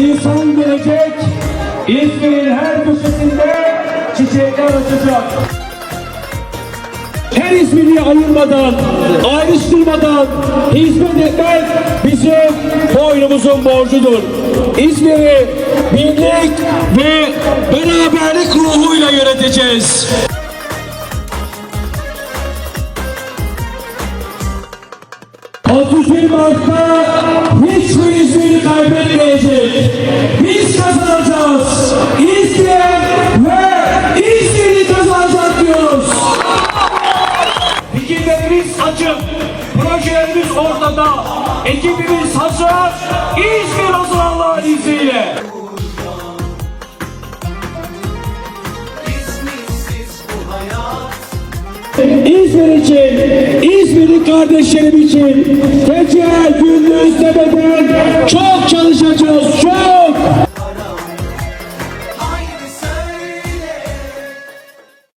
insan gelecek. İzmir'in her köşesinde çiçekler açacak. Her İzmir'i ayırmadan, ayrıştırmadan hizmet etmek bizim boynumuzun borcudur. İzmir'i birlik ve beraberlik ruhuyla yöneteceğiz. Otuzun Mart'ta Fikirlerimiz açık, projelerimiz ortada, ekibimiz hazır, İzmir hazır Allah'ın izniyle. İzmir için, İzmir'in kardeşlerim için gece gündüz demeden çok çalışacağız, çok!